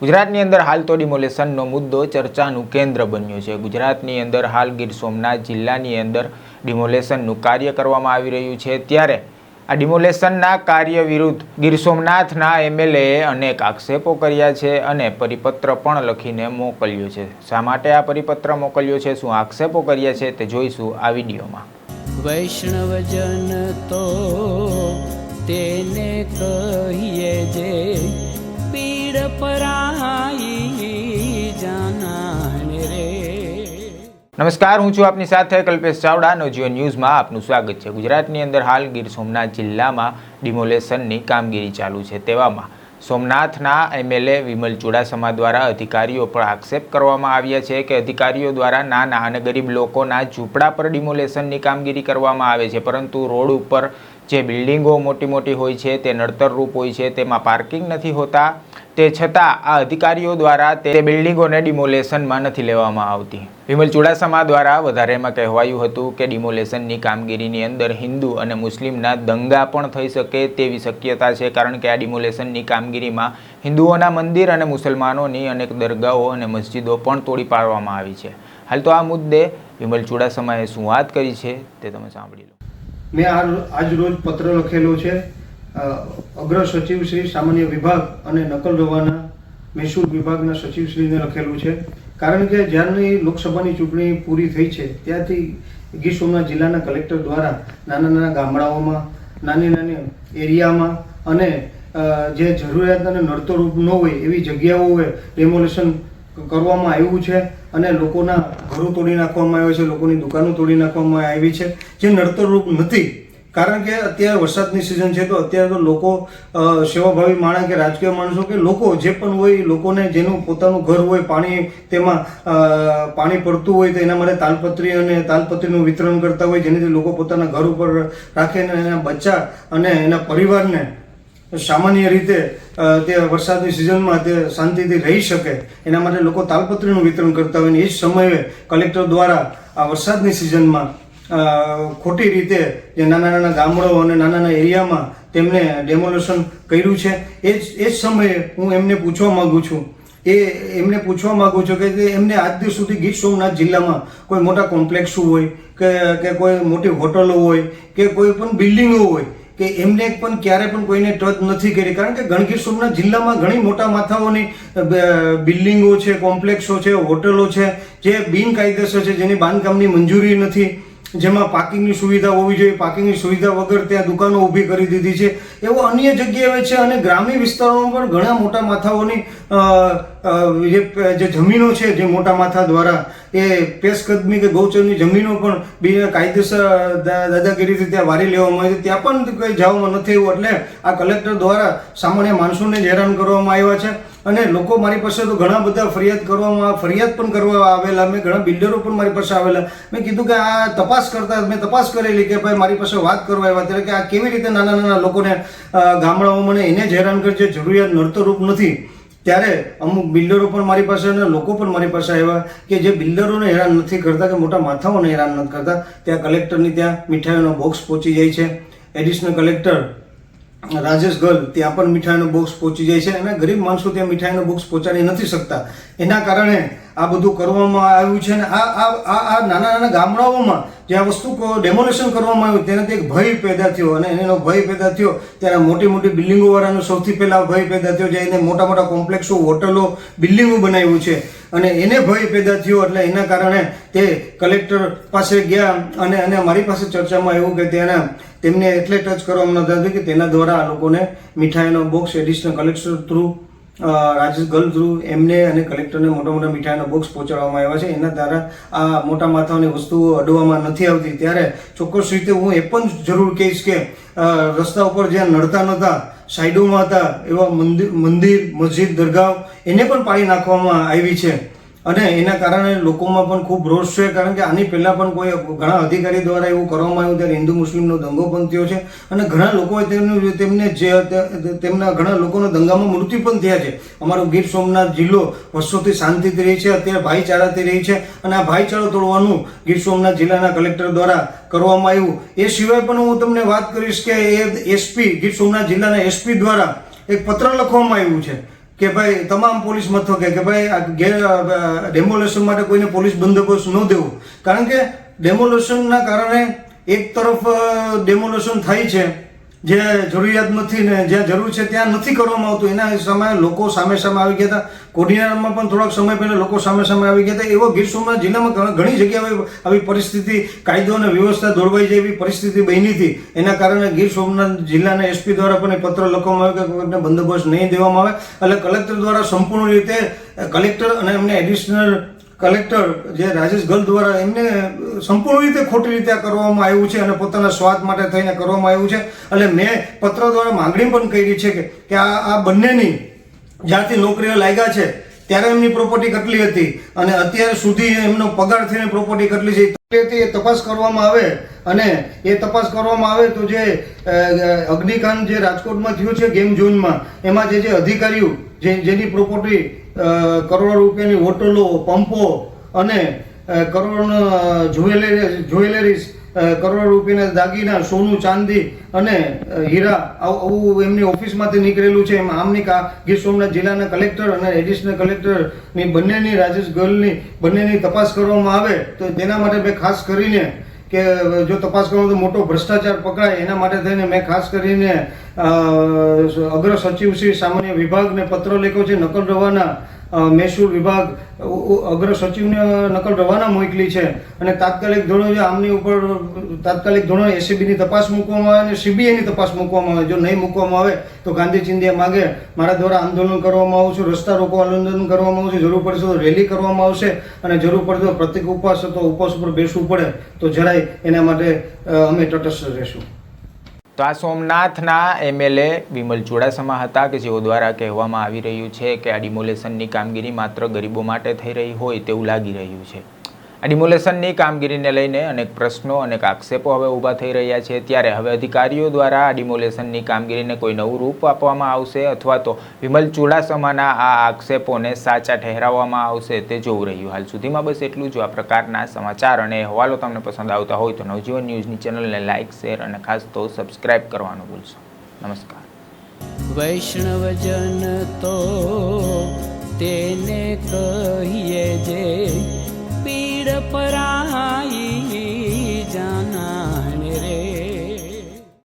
ગુજરાતની અંદર હાલ તો ડિમોલેશનનો મુદ્દો ચર્ચાનું કેન્દ્ર બન્યો છે. ગુજરાતની અંદર હાલ ગીર સોમનાથ જિલ્લાની અંદર ડિમોલેશનનું કાર્ય કરવામાં આવી રહ્યું છે. ત્યારે આ ડિમોલેશનના કાર્ય વિરુદ્ધ ગીર સોમનાથના એમએલએએ અનેક આક્ષેપો કર્યા છે અને પરિપત્ર પણ લખીને મોકલ્યો છે. શા માટે આ પરિપત્ર મોકલ્યો છે? શું આક્ષેપો કર્યા છે? તે જોઈશું આ વિડીયોમાં. વૈષ્ણવજન તો તેને કહીએ જે નમસ્કાર, હું છું આપની સાથે કલ્પેશ ચાવડા. નવજીવન ન્યૂઝમાં આપનું સ્વાગત છે. ગુજરાતની અંદર હાલ ગીર સોમનાથ જિલ્લામાં ડિમોલેશનની કામગીરી ચાલુ છે તેવામાં સોમનાથના એમએલએ વિમલ ચુડાસમા દ્વારા અધિકારીઓ પર આક્ષેપ કરવામાં આવ્યા છે કે અધિકારીઓ દ્વારા નાના અને ગરીબ લોકોના ઝૂંપડા પર ડિમોલેશનની કામગીરી કરવામાં આવે છે, પરંતુ રોડ ઉપર જે બિલ્ડિંગો મોટી મોટી હોય છે, તે નડતરરૂપ હોય છે, તેમાં પાર્કિંગ નથી હોતા. તે છતાં આ અધિકારીઓ દ્વારા તે બિલ્ડિંગોને ડિમોલેશનમાં નથી લેવામાં આવતી. વિમલ ચુડાસમા દ્વારા વધારેમાં કહેવાયું હતું કે ડિમોલેશનની કામગીરીની અંદર હિન્દુ અને મુસ્લિમના દંગા પણ થઈ શકે તેવી શક્યતા છે, કારણ કે આ ડિમોલેશનની કામગીરીમાં હિન્દુઓના મંદિર અને મુસલમાનોની અનેક દરગાહો અને મસ્જિદો પણ તોડી પાડવામાં આવી છે. હાલ તો આ મુદ્દે વિમલ ચુડાસમાએ શું વાત કરી છે તે તમે સાંભળી લો. મેં આજ રોજ પત્ર લખેલો છે. અગ્ર સચિવ શ્રી સામાન્ય વિભાગ અને નકલ રવાના મહેસૂલ વિભાગના સચિવશ્રીને લખેલું છે. કારણ કે જ્યારની લોકસભાની ચૂંટણી પૂરી થઈ છે ત્યારથી ગીર સોમનાથ જિલ્લાના કલેક્ટર દ્વારા નાના નાના ગામડાઓમાં, નાની નાની એરિયામાં અને જે જરૂરિયાત અને નડતરરૂપ ન હોય એવી જગ્યાઓએ ડેમોલેશન કરવામાં આવ્યું છે અને લોકોના ઘરો તોડી નાખવામાં આવ્યા છે, લોકોની દુકાનો તોડી નાખવામાં આવી છે. જે નડતરરૂપ નથી કારણ કે અત્યારે વરસાદની સિઝન છે, તો અત્યારે તો લોકો સેવાભાવી માણસ કે રાજકીય માણસો કે લોકો જે પણ હોય લોકોને જેનું પોતાનું ઘર હોય, પાણી તેમાં પાણી પડતું હોય તો એના માટે તાલપત્રી અને તાલપત્રીનું વિતરણ કરતા હોય, જેનાથી લોકો પોતાના ઘર ઉપર રાખે અને એના બચ્ચા અને એના પરિવારને સામાન્ય રીતે તે વરસાદની સિઝનમાં તે શાંતિથી રહી શકે. એના માટે લોકો તાલપત્રીનું વિતરણ કરતા હોય ને એ જ સમયે કલેક્ટર દ્વારા આ વરસાદની સિઝનમાં ખોટી રીતે જે નાના નાના ગામડાઓ અને નાના નાના એરિયામાં તેમને ડેમોલેશન કર્યું છે, એ જ એ જ સમયે હું એમને પૂછવા માંગુ છું. એ એમને પૂછવા માંગુ છું કે એમને આજ દિવસ સુધી ગીર સોમનાથ જિલ્લામાં કોઈ મોટા કોમ્પ્લેક્સો હોય, કે કે કોઈ મોટી હોટલો હોય, કે કોઈ પણ બિલ્ડિંગો હોય, કે એમને પણ ક્યારે પણ કોઈને ટચ નથી કરી. કારણ કે ગણગીર સોમનાથ જિલ્લામાં ઘણી મોટા માથાઓની બિલ્ડિંગો છે, કોમ્પ્લેક્સો છે, હોટલો છે, જે બિનકાયદેસર છે, જેની બાંધકામની મંજૂરી નથી. જેમાં પાર્કિંગની સુવિધા હોવી જોઈએ. પાર્કિંગની સુવિધા વગર ત્યાં દુકાનો ઊભી કરી દીધી છે. એવો અન્ય જગ્યાએ છે અને ગ્રામ્ય વિસ્તારોમાં પણ ઘણા મોટા માથાઓની જે જમીનો છે, જે મોટા માથા દ્વારા એ પેશકદમી કે ગૌચરની જમીનો પણ બીજા કાયદેસર દાદાગીરીથી ત્યાં વારી લેવામાં આવી ત્યાં પણ કંઈ જવામાં નથી એવું, એટલે આ કલેક્ટર દ્વારા સામાન્ય માણસોને જ હેરાન કરવામાં આવ્યા છે. અને લોકો મારી પાસે તો ઘણા બધા ફરિયાદ કરવામાં, ફરિયાદ પણ કરવા આવેલા. મેં ઘણા બિલ્ડરો પણ મારી પાસે આવેલા. મેં કીધું કે આ તપાસ કરતા, મેં તપાસ કરેલી કે ભાઈ મારી પાસે વાત કરવા આવ્યા. ત્યારે કે આ કેવી રીતે નાના નાના લોકોને ગામડાઓમાં એને જ હેરાન કરશે જરૂરિયાત નડતરરૂપ નથી. ત્યારે અમુક બિલ્ડરો પણ મારી પાસે અને લોકો પણ મારી પાસે આવ્યા કે જે બિલ્ડરોને હેરાન નથી કરતા કે મોટા માથાઓને હેરાન નથી કરતા. ત્યાં કલેક્ટરની ત્યાં મીઠાઈઓનો બોક્સ પહોંચી જાય છે. એડિશનલ કલેક્ટર રાજેશ ગર્લ ત્યાં પણ મીઠાઈનો બોક્સ પહોંચી જાય છે અને ગરીબ માણસો ત્યાં મીઠાઈનો બોક્સ પહોંચાડી નથી શકતા. એના કારણે આ બધું કરવામાં આવ્યું છે અને આ આ આ નાના નાના ગામડાઓમાં જે આ વસ્તુ ડેમોલેશન કરવામાં આવ્યું, તેનાથી એક ભય પેદા થયો અને એનો ભય પેદા થયો. ત્યારે મોટી મોટી બિલ્ડિંગો વાળાનો સૌથી પહેલાં ભય પેદા થયો જે એને મોટા મોટા કોમ્પ્લેક્સો હોટલો, બિલ્ડિંગો બનાવ્યું છે. અને એને ભય પેદા થયો એટલે એના કારણે તે કલેક્ટર પાસે ગયા અને અને મારી પાસે ચર્ચામાં એવું કે તેના તેમને એટલે ટચ કરવામાં નતા કે તેના દ્વારા આ લોકોને મીઠાઈનો box additional collector through Rajesh girl through એમને અને કલેક્ટરને મોટા મોટા મીઠાઈના બોક્સ પહોંચાડવામાં આવ્યા છે. એના દ્વારા આ મોટા માથાની વસ્તુઓ અડવામાં નથી આવતી. ત્યારે ચોક્કસ રીતે હું એ પણ જરૂર કહીશ કે રસ્તા ઉપર જ્યાં નડતા નહોતા સાઈડોમાં હતા એવા મંદિર મંદિર મસ્જિદ દરગાહ એને પણ પાડી નાખવામાં આવી છે. અને એના કારણે લોકોમાં પણ ખૂબ રોષ છે, કારણ કે આની પહેલાં પણ કોઈ ઘણા અધિકારી દ્વારા એવું કરવામાં આવ્યું ત્યારે હિન્દુ મુસ્લિમનો દંગો પણ થયો છે અને ઘણા લોકોએ તેમનું તેમને જે તેમના ઘણા લોકોના દંગામાં મૃત્યુ પણ થયા છે. અમારો ગીર સોમનાથ જિલ્લો વર્ષોથી શાંતિથી રહી છે, અત્યારે ભાઈચારાથી રહી છે અને આ ભાઈચારો તોડવાનું ગીર સોમનાથ જિલ્લાના કલેક્ટર દ્વારા કરવામાં આવ્યું. એ સિવાય પણ હું તમને વાત કરીશ કે એ એસપી, ગીર સોમનાથ જિલ્લાના એસપી દ્વારા એક પત્ર લખવામાં આવ્યું છે. કે ભાઈ તમામ પોલીસ મથકે કે ભાઈ ડેમોલેશન માટે કોઈને પોલીસ બંદોબસ્ત ન દેવો. કારણ કે ડેમોલેશનના કારણે એક તરફ ડેમોલેશન થાય છે. જે જરૂરિયાત નથી ને જ્યાં જરૂર છે ત્યાં નથી કરવામાં આવતું. એના સમયે લોકો સામે સામે આવી ગયા હતા. કોડીનારમાં પણ થોડાક સમય પહેલાં લોકો સામે સામે આવી ગયા હતા. એવો ગીર સોમનાથ જિલ્લામાં ઘણા- જગ્યાએ આવી- પરિસ્થિતિ, કાયદો અને વ્યવસ્થા દોરવાઈ જાય એવી પરિસ્થિતિ બની હતી. એના કારણે ગીર સોમનાથ જિલ્લાના એસપી દ્વારા પણ પત્ર લખવામાં આવ્યો કે કોઈને બંદોબસ્ત નહીં દેવામાં આવે. એટલે કલેક્ટર દ્વારા સંપૂર્ણ રીતે કલેક્ટર અને એમને એડિશનલ કલેક્ટર જે રાજેશ ગલ દ્વારા એમને સંપૂર્ણ રીતે ખોટી રીતે કરવામાં આવ્યું છે અને પોતાના સ્વાદ માટે થઈને કરવામાં આવ્યું છે. એટલે મેં પત્ર દ્વારા માંગણી પણ કરી છે કે આ આ બંનેની જ્યારથી નોકરીઓ લાગ્યા છે, ત્યારે એમની પ્રોપર્ટી કેટલી હતી અને અત્યાર સુધી એમનો પગાર થઈને પ્રોપર્ટી કેટલી છે તે એ તપાસ કરવામાં આવે. અને એ તપાસ કરવામાં આવે તો જે અગ્નિકાંડ જે રાજકોટમાં થયું છે ગેમ ઝોનમાં, એમાં જે જે અધિકારીઓ જે જેની પ્રોપર્ટી કરોડો રૂપિયાની હોટલો, પંપો અને કરોડ જ્વેલરી જ્વેલરીઝ કરોડો રૂપિયાના દાગીના, સોનું, ચાંદી અને હીરા આવું આવું એમની ઓફિસમાંથી નીકળેલું છે. એમ આમની કા, ગીર સોમનાથ જિલ્લાના કલેક્ટર અને એડિશનલ કલેક્ટરની બંનેની, રાજેશ ગર્લની બંનેની તપાસ કરવામાં આવે તો તેના માટે મેં ખાસ કરીને કે જો તપાસ કરો તો મોટો ભ્રષ્ટાચાર પકડાય, એના માટે થઈને મેં ખાસ કરીને અગ્ર સચિવ શ્રી સામાન્ય વિભાગને પત્ર લખ્યો છે, નકલ રવાના. મહેસૂલ વિભાગ અગ્ર સચિવને નકલ રવાના મોકલી છે અને તાત્કાલિક ધોરણે આમની ઉપર, તાત્કાલિક ધોરણે એસીબીની તપાસ મૂકવામાં આવે અને સીબીઆઈની તપાસ મૂકવામાં આવે. જો નહીં મૂકવામાં આવે, તો ગાંધી ચિંધ્યા માગે મારા દ્વારા આંદોલન કરવામાં આવશે, રસ્તા રોકો આંદોલન કરવામાં આવશે, જરૂર પડશે તો રેલી કરવામાં આવશે અને જરૂર પડશે તો પ્રતિક ઉપવાસ તો ઉપવાસ ઉપર બેસવું પડે, તો જરાય એના માટે અમે તટસ્થ રહેશું. તો આ સોમનાથના એમએલએ વિમલ ચુડાસમા હતા કે જેઓ દ્વારા કહેવામાં આવી રહ્યું છે કે આ ડિમોલેશનની કામગીરી માત્ર ગરીબો માટે થઈ રહી હોય તેવું લાગી રહ્યું છે. આ ડિમોલેશનની કામગીરીને લઈને અનેક પ્રશ્નો, અનેક આક્ષેપો હવે ઊભા થઈ રહ્યા છે. ત્યારે હવે અધિકારીઓ દ્વારા આ ડિમોલેશનની કામગીરીને કોઈ નવું રૂપ આપવામાં આવશે અથવા તો વિમલ ચુડાસમાના આ આક્ષેપોને સાચા ઠહેરાવવામાં આવશે તે જોવું રહ્યું. હાલ સુધીમાં બસ એટલું જ. આ પ્રકારના સમાચાર અને અહેવાલો તમને પસંદ આવતા હોય તો નવજીવન ન્યૂઝની ચેનલને લાઇક, શેર અને ખાસ તો સબસ્ક્રાઇબ કરવાનું ભૂલશો. નમસ્કાર. વૈષ્ણવજન તો તેને કહીએ જે પીડ પરાઈ